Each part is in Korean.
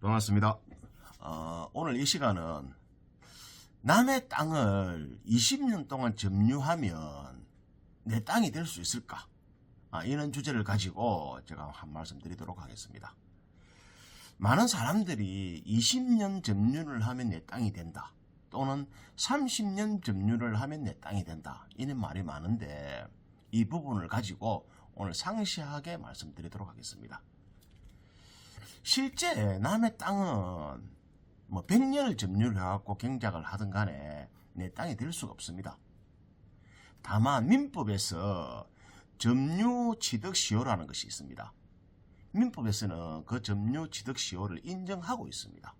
반갑습니다. 어, 오늘 이 시간은 남의 땅을 20년 동안 점유하면 내 땅이 될 수 있을까? 아, 이런 주제를 가지고 제가 한 말씀 드리도록 하겠습니다. 많은 사람들이 20년 점유를 하면 내 땅이 된다. 또는 30년 점유를 하면 내 땅이 된다. 이런 말이 많은데 이 부분을 가지고 오늘 상세하게 말씀드리도록 하겠습니다. 실제 남의 땅은 뭐 100년을 점유를 해갖고 경작을 하든 간에 내 땅이 될 수가 없습니다. 다만 민법에서 점유 취득 시효라는 것이 있습니다. 민법에서는 그 점유 취득 시효를 인정하고 있습니다.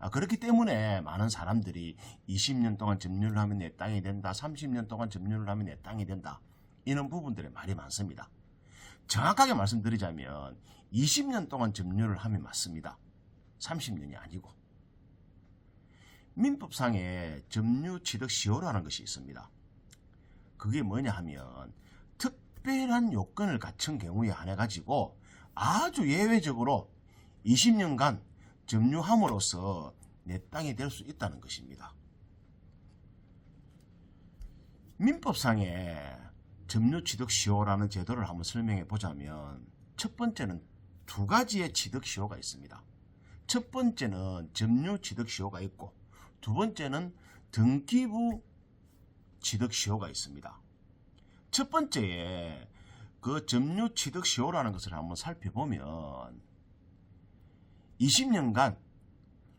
아, 그렇기 때문에 많은 사람들이 20년 동안 점유를 하면 내 땅이 된다, 30년 동안 점유를 하면 내 땅이 된다, 이런 부분들의 말이 많습니다. 정확하게 말씀드리자면 20년 동안 점유를 하면 맞습니다. 30년이 아니고. 민법상에 점유 취득 시효라는 것이 있습니다. 그게 뭐냐 하면 특별한 요건을 갖춘 경우에 한해 가지고 아주 예외적으로 20년간 점유함으로써 내 땅이 될 수 있다는 것입니다. 민법상에 점유 취득 시효라는 제도를 한번 설명해 보자면 첫 번째는 두 가지의 취득 시효가 있습니다. 첫 번째는 점유 취득 시효가 있고 두 번째는 등기부 취득 시효가 있습니다. 첫 번째에 그 점유 취득 시효라는 것을 한번 살펴보면 20년간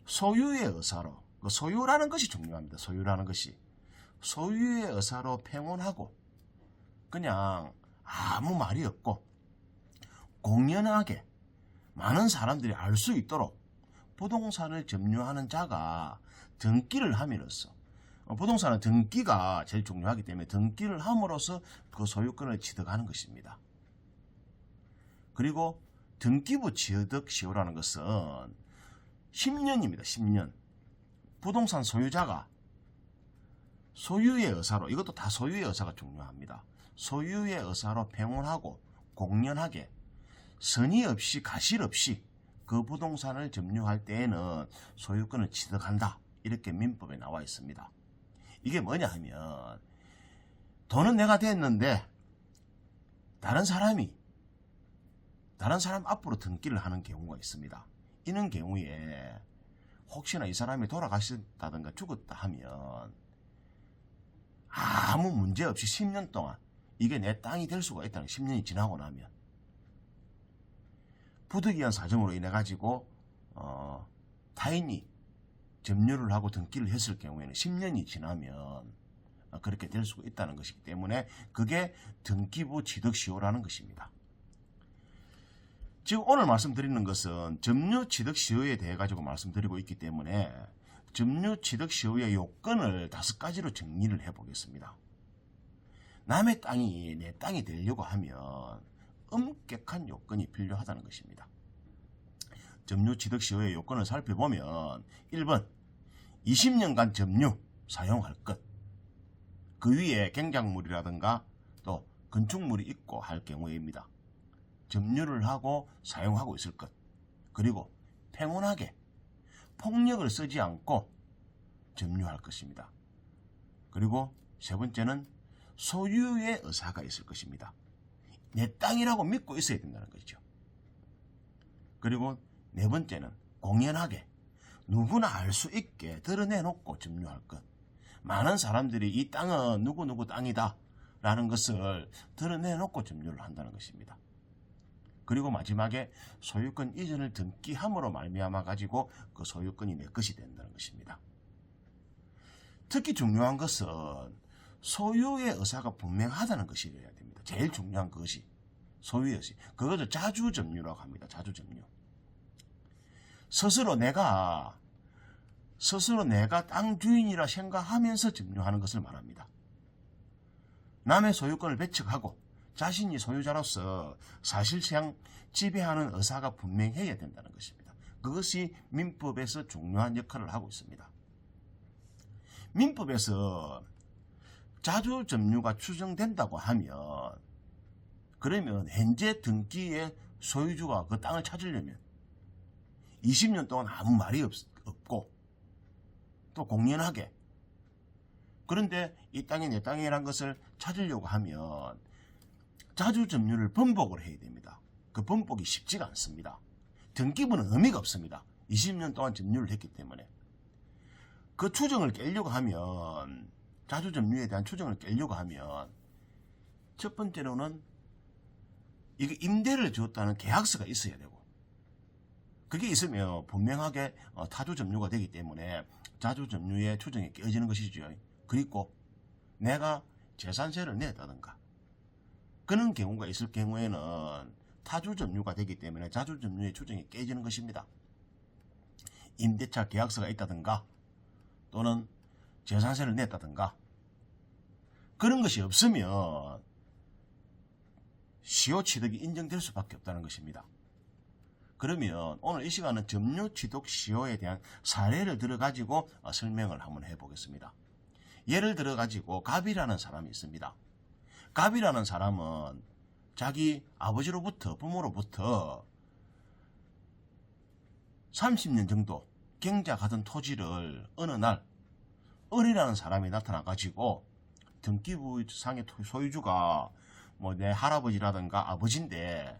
소유의 의사로 그 소유라는 것이 중요합니다. 소유라는 것이 소유의 의사로 팽원하고 그냥 아무 말이 없고 공연하게 많은 사람들이 알 수 있도록 부동산을 점유하는 자가 등기를 함으로써 어, 부동산은 등기가 제일 중요하기 때문에 등기를 함으로써 그 소유권을 취득하는 것입니다. 그리고 등기부 취득 시효라는 것은 10년입니다. 10년. 부동산 소유자가 소유의 의사로 이것도 다 소유의 의사가 중요합니다. 소유의 의사로 팽원하고 공연하게 선의 없이 가실 없이 그 부동산을 점유할 때에는 소유권을 취득한다. 이렇게 민법에 나와 있습니다. 이게 뭐냐 하면 돈은 내가 됐는데 다른 사람이 다른 사람 앞으로 등기를 하는 경우가 있습니다. 이런 경우에 혹시나 이 사람이 돌아가셨다든가 죽었다 하면 아무 문제 없이 10년 동안 이게 내 땅이 될 수가 있다는 10년이 지나고 나면 부득이한 사정으로 인해 가지고 어, 타인이 점유를 하고 등기를 했을 경우에는 10년이 지나면 어, 그렇게 될 수가 있다는 것이기 때문에 그게 등기부 취득시효라는 것입니다. 지금 오늘 말씀드리는 것은 점유 취득 시효에 대해 가지고 말씀드리고 있기 때문에 점유 취득 시효의 요건을 다섯 가지로 정리를 해 보겠습니다. 남의 땅이 내 땅이 되려고 하면 엄격한 요건이 필요하다는 것입니다. 점유 취득 시효의 요건을 살펴보면 1번 20년간 점유 사용할 것. 그 위에 경작물이라든가 또 건축물이 있고 할 경우입니다. 점유를 하고 사용하고 있을 것. 그리고 평온하게 폭력을 쓰지 않고 점유할 것입니다. 그리고 세 번째는 소유의 의사가 있을 것입니다. 내 땅이라고 믿고 있어야 된다는 거죠. 그리고 네 번째는 공연하게 누구나 알 수 있게 드러내놓고 점유할 것. 많은 사람들이 이 땅은 누구누구 땅이다 라는 것을 드러내놓고 점유를 한다는 것입니다. 그리고 마지막에 소유권 이전을 등기함으로 말미암아 가지고 그 소유권이 내 것이 된다는 것입니다. 특히 중요한 것은 소유의 의사가 분명하다는 것이어야 됩니다. 제일 중요한 것이 소유의 의사. 그것을 자주점유라고 합니다. 자주점유. 스스로 내가 스스로 내가 땅 주인이라 생각하면서 점유하는 것을 말합니다. 남의 소유권을 배척하고 자신이 소유자로서 사실상 지배하는 의사가 분명해야 된다는 것입니다. 그것이 민법에서 중요한 역할을 하고 있습니다. 민법에서 자주 점유가 추정된다고 하면 그러면 현재 등기의 소유주가 그 땅을 찾으려면 20년 동안 아무 말이 없, 없고 또 공연하게 그런데 이 땅이 내 땅이라는 것을 찾으려고 하면 자주 점유를 번복을 해야 됩니다. 그 번복이 쉽지가 않습니다. 등기부는 의미가 없습니다. 20년 동안 점유를 했기 때문에 그 추정을 깨려고 하면 자주 점유에 대한 추정을 깨려고 하면 첫 번째로는 이게 임대를 주었다는 계약서가 있어야 되고 그게 있으면 분명하게 어, 타주 점유가 되기 때문에 자주 점유의 추정이 깨어지는 것이죠. 그리고 내가 재산세를 냈다든가 그런 경우가 있을 경우에는 타주 점유가 되기 때문에 자주 점유의 추정이 깨지는 것입니다. 임대차 계약서가 있다든가 또는 재산세를 냈다든가 그런 것이 없으면 시효 취득이 인정될 수밖에 없다는 것입니다. 그러면 오늘 이 시간은 점유 취득 시효에 대한 사례를 들어 가지고 어, 설명을 한번 해보겠습니다. 예를 들어 가지고 갑이라는 사람이 있습니다. 갑이라는 사람은 자기 아버지로부터 부모로부터 30년 정도 경작하던 토지를 어느 날 은이라는 사람이 나타나 가지고 등기부상의 토- 소유주가 뭐 내 할아버지라든가 아버지인데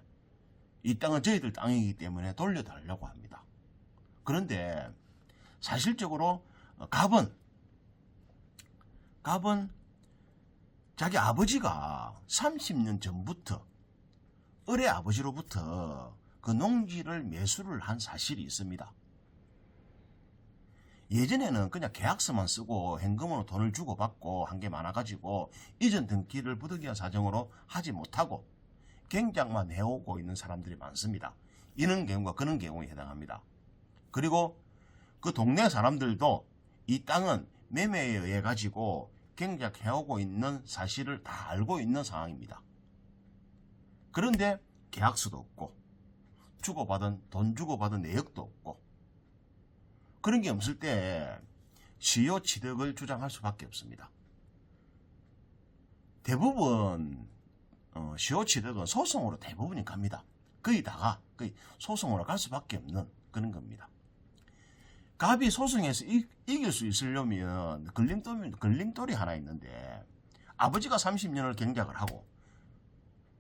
이 땅은 저희들 땅이기 때문에 돌려달라고 합니다. 그런데 사실적으로 어, 갑은 갑은 자기 아버지가 30년 전부터 을의 아버지로부터 그 농지를 매수를 한 사실이 있습니다. 예전에는 그냥 계약서만 쓰고 현금으로 돈을 주고받고 한 게 많아가지고 이전 등기를 부득이한 사정으로 하지 못하고 경작만 해오고 있는 사람들이 많습니다. 이런 경우가 그런 경우에 해당합니다. 그리고 그 동네 사람들도 이 땅은 매매에 의해 가지고 경작해오고 있는 사실을 다 알고 있는 상황입니다. 그런데 계약서도 없고 주고받은 돈 주고받은 내역도 없고 그런 게 없을 때 시효 취득을 주장할 수밖에 없습니다. 대부분 어, 시효 취득은 소송으로 대부분이 갑니다. 거의 다가 거의 소송으로 갈 수밖에 없는 그런 겁니다. 갑이 소송에서 이, 이길 수 있으려면 걸림돌이, 걸림돌이 하나 있는데 아버지가 30년을 경작을 하고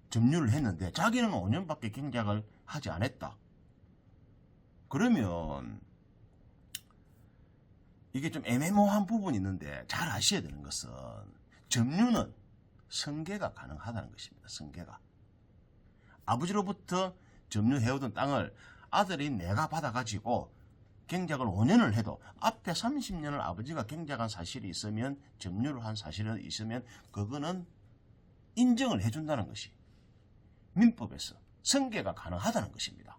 점유를 했는데 자기는 5년밖에 경작을 하지 않았다. 그러면 이게 좀 애매모호한 부분이 있는데 잘 아셔야 되는 것은 점유는 승계가 가능하다는 것입니다. 승계가. 아버지로부터 점유해오던 땅을 아들이 내가 받아가지고 경작을 5년을 해도 앞에 30년을 아버지가 경작한 사실이 있으면 점유를 한 사실이 있으면 그거는 인정을 해준다는 것이 민법에서 승계가 가능하다는 것입니다.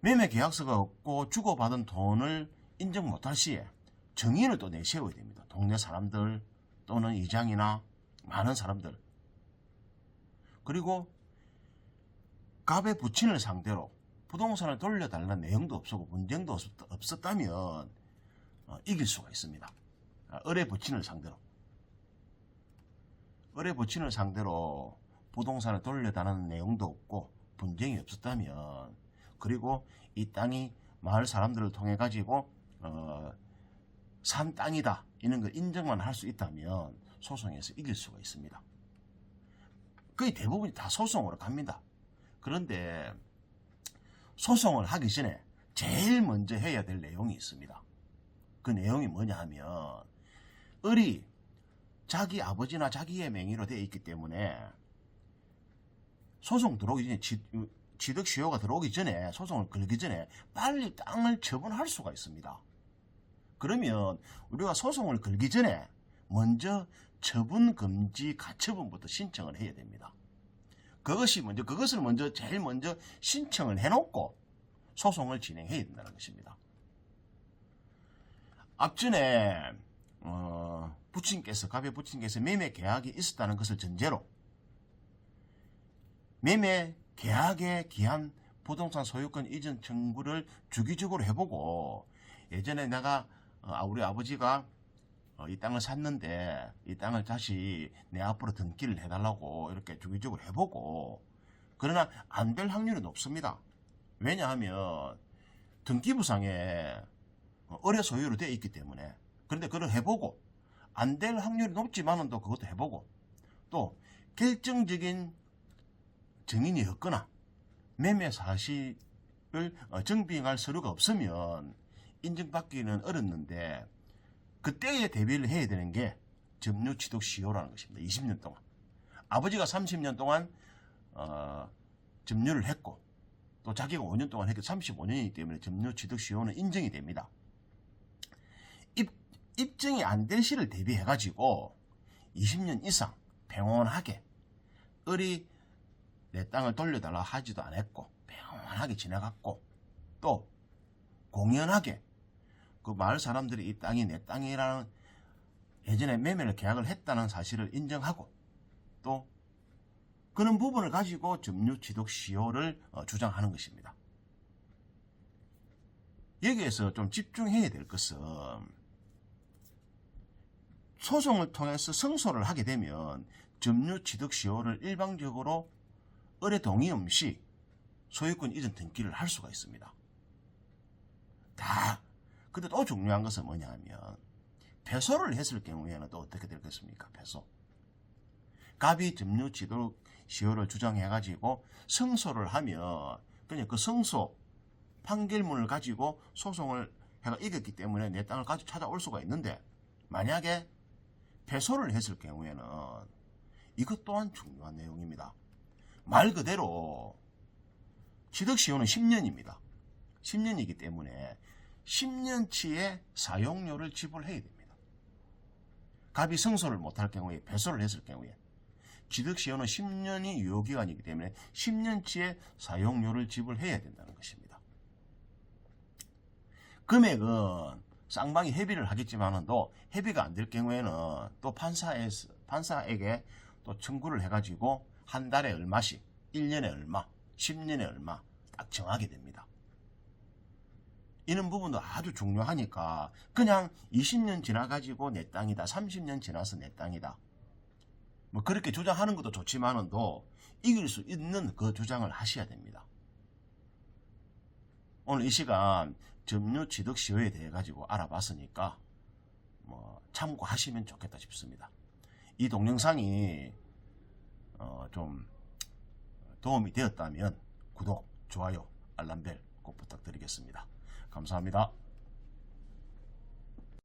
매매 계약서가 없고 주고받은 돈을 인정 못할 시에 정인을 또 내세워야 됩니다. 동네 사람들 또는 이장이나 많은 사람들 그리고 갑의 부친을 상대로 부동산을 돌려달라는 내용도 없었고 문쟁도 없었, 다면 어, 이길 수가 있습니다. 아, 을의 부친을 상대로 을의 부친을 상대로 부동산을 돌려달라는 내용도 없고 분쟁이 없었다면 그리고 이 땅이 마을 사람들을 통해 가지고 어, 산 땅이다 이런 걸 인정만 할 수 있다면 소송에서 이길 수가 있습니다. 거의 대부분이 다 소송으로 갑니다. 그런데 소송을 하기 전에 제일 먼저 해야 될 내용이 있습니다. 그 내용이 뭐냐 하면 을이 자기 아버지나 자기의 명의로 되어 있기 때문에 소송 들어오기 전에 지, 취득 시효가 들어오기 전에 소송을 걸기 전에 빨리 땅을 처분할 수가 있습니다. 그러면 우리가 소송을 걸기 전에 먼저 처분 금지 가처분부터 신청을 해야 됩니다. 그것이 먼저 그것을 먼저 제일 먼저 신청을 해놓고 소송을 진행해야 된다는 것입니다. 앞전에 어, 부친께서 갑의 부친께서 매매 계약이 있었다는 것을 전제로 매매 계약에 기한 부동산 소유권 이전 청구를 주기적으로 해보고 예전에 내가 어, 우리 아버지가 어, 이 땅을 샀는데 이 땅을 다시 내 앞으로 등기를 해달라고 이렇게 주기적으로 해보고 그러나 안 될 확률이 높습니다. 왜냐하면 등기부상에 의뢰 소유로 되어 있기 때문에 그런데 그걸 해보고 안 될 확률이 높지만은 또 그것도 해보고 또 결정적인 증인이 없거나 매매 사실을 어, 증빙할 서류가 없으면 인증받기는 어렵는데 그때에 대비를 해야 되는 게 점유 취득 시효라는 것입니다. 20년 동안 아버지가 30년 동안 어, 점유를 했고 또 자기가 5년 동안 했기 35년이기 때문에 점유 취득 시효는 인정이 됩니다. 입, 입증이 안 될 시를 대비해 가지고 20년 이상 평온하게 을이 내 땅을 돌려달라 하지도 않았고 평온하게 지나갔고 또 공연하게 그 마을 사람들이 이 땅이 내 땅이라는 예전에 매매를 계약을 했다는 사실을 인정하고 또 그런 부분을 가지고 점유 취득 시효를 어, 주장하는 것입니다. 여기에서 좀 집중해야 될 것은 소송을 통해서 승소를 하게 되면 점유 취득 시효를 일방적으로 의뢰 동의 없이 소유권 이전 등기를 할 수가 있습니다. 다. 근데 또 중요한 것은 뭐냐 하면 패소를 했을 경우에는 또 어떻게 되겠습니까? 패소. 갑이 점유 취득 시효를 주장해가지고 승소를 하면 그냥 그 승소 판결문을 가지고 소송을 해가 이겼기 때문에 내 땅을 가지고 찾아올 수가 있는데 만약에 패소를 했을 경우에는 이것 또한 중요한 내용입니다. 말 그대로 취득시효는 10년입니다. 10년이기 때문에 10년치의 사용료를 지불해야 됩니다. 갑이 승소를 못할 경우에 패소를 했을 경우에 취득시효는 10년이 유효기간이기 때문에 10년치의 사용료를 지불해야 된다는 것입니다. 금액은 쌍방이 협의를 하겠지만은 또 협의가 안 될 경우에는 또 판사에 판사에게 또 청구를 해가지고 한 달에 얼마씩, 1년에 얼마, 10년에 얼마 딱 정하게 됩니다. 이런 부분도 아주 중요하니까 그냥 20년 지나가지고 내 땅이다, 30년 지나서 내 땅이다. 뭐 그렇게 주장하는 것도 좋지만은 또 이길 수 있는 그 주장을 하셔야 됩니다. 오늘 이 시간 점유 취득 시효에 대해 가지고 알아봤으니까 뭐 참고하시면 좋겠다 싶습니다. 이 동영상이 어, 좀 도움이 되었다면 구독, 좋아요, 알람벨 꼭 부탁드리겠습니다. 감사합니다.